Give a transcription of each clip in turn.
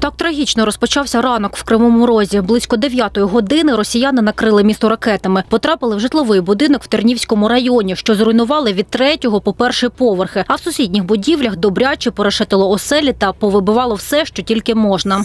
Так трагічно розпочався ранок в Кривому Розі. Близько 9 години росіяни накрили місто ракетами. Потрапили в житловий будинок в Тернівському районі, що зруйнували від третього по перший поверхи. А в сусідніх будівлях добряче порешетило оселі та повибивало все, що тільки можна.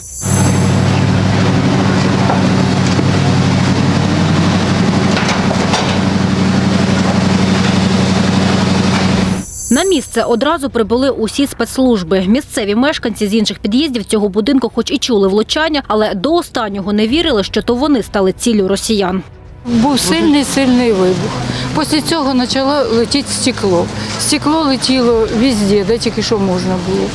На місце одразу прибули усі спецслужби. Місцеві мешканці з інших під'їздів цього будинку, хоч і чули влучання, але до останнього не вірили, що то вони стали ціллю росіян. Був сильний сильний вибух. Після цього почало летіти стекло. Стекло летіло везде, де тільки що можна було.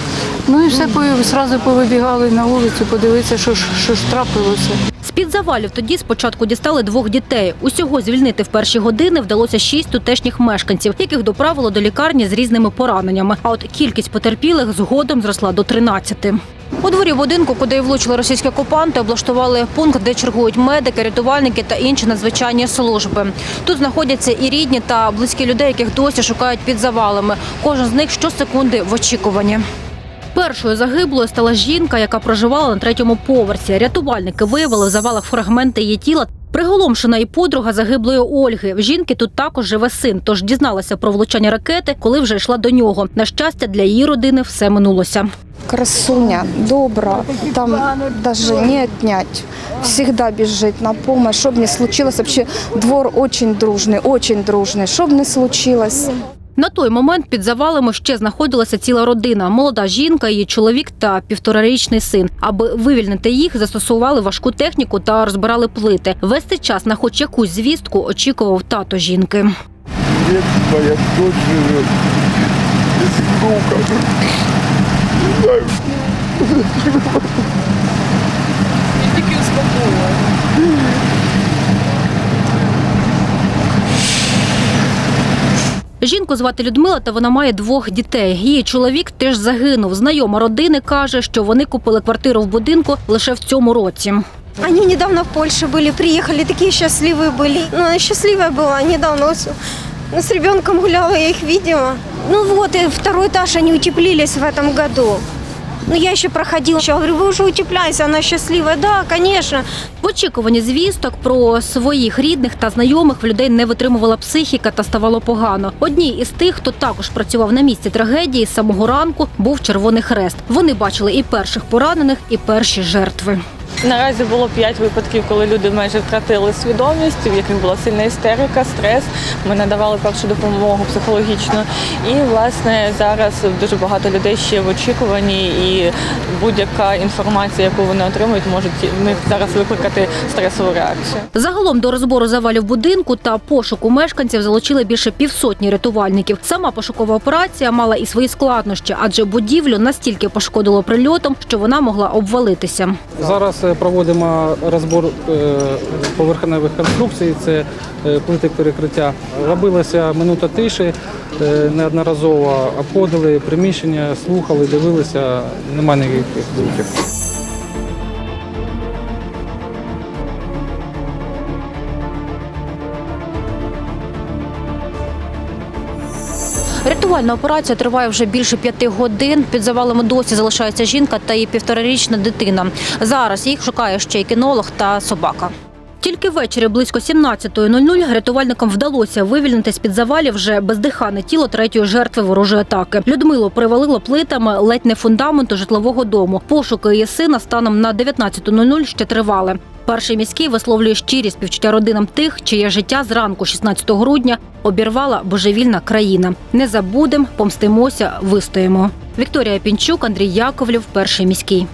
Ну і все зразу повибігали на вулицю, подивитися, що ж, що ж трапилося. З-під завалів тоді спочатку дістали двох дітей. Усього звільнити в перші години вдалося шість тутешніх мешканців, яких доправило до лікарні з різними пораненнями. А от кількість потерпілих згодом зросла до 13. У дворі будинку, куди влучили російські окупанти, облаштували пункт, де чергують медики, рятувальники та інші надзвичайні служби. Тут знаходяться і рідні та близькі людей, яких досі шукають під завалами. Кожен з них щосекунди в очікуванні. Першою загиблою стала жінка, яка проживала на третьому поверсі. Рятувальники виявили в завалах фрагменти її тіла. Приголомшена і подруга загиблої Ольги. В жінки тут також живе син, тож дізналася про влучання ракети, коли вже йшла до нього. На щастя, для її родини все минулося. Красуня, добра, там даже не отнять. Всегда бежит на помощь, что бы ни случилось. Вообще двор очень дружный, очень дружный. Что бы ни случилось. На той момент під завалами ще знаходилася ціла родина: молода жінка, її чоловік та півторарічний син. Аби вивільнити їх, застосували важку техніку та розбирали плити. Весь цей час на хоч якусь звістку очікував тато жінки. Где твоя дочь живет? Без внука. Не знаю, Жінку звати Людмила, та вона має двох дітей. Її чоловік теж загинув. Знайома родини каже, що вони купили квартиру в будинку лише в цьому році. Они недавно в Польше были, приехали, такие счастливые были. Ну, она счастливая была недавно. с- ну, с ребенком гуляла, я их видела. Ну вот, и второй этаж они утеплились в этом году. Ну, я ще проходила, що говорю, ви вже утепляйся, вона щаслива. Да, звісно. В очікуванні звісток про своїх рідних та знайомих в людей не витримувала психіка та ставало погано. Одній із тих, хто також працював на місці трагедії, з самого ранку був Червоний Хрест. Вони бачили і перших поранених, і перші жертви. Наразі було п'ять випадків, коли люди майже втратили свідомість, в яких була сильна істерика, стрес. Ми надавали першу допомогу психологічну. І власне зараз дуже багато людей ще в очікуванні, і будь-яка інформація, яку вони отримують, може в них зараз викликати стресову реакцію. Загалом до розбору завалів будинку та пошуку мешканців залучили більше півсотні рятувальників. Сама пошукова операція мала і свої складнощі, адже будівлю настільки пошкодило прильотом, що вона могла обвалитися. Зараз е, проводимо розбор е, поверхневих конструкцій, це е, плити перекриття. Робилася минута тиші е, неодноразово, обходили приміщення, слухали, дивилися, немає ніяких звуків. Рятувальна операція триває вже більше п'яти годин. Під завалами досі залишається жінка та її півторарічна дитина. Зараз їх шукає ще й кінолог та собака. Тільки ввечері близько 17.00 рятувальникам вдалося вивільнити з-під завалів вже бездихане тіло третьої жертви ворожої атаки. Людмилу привалило плитами ледь не фундаменту житлового дому. Пошуки її сина станом на 19.00 ще тривали. Перший міський висловлює щирі співчуття родинам тих, чиє життя зранку 16 грудня обірвала божевільна країна. Не забудем, помстимося, вистоїмо. Вікторія Пінчук, Андрій Яковлів, перший міський.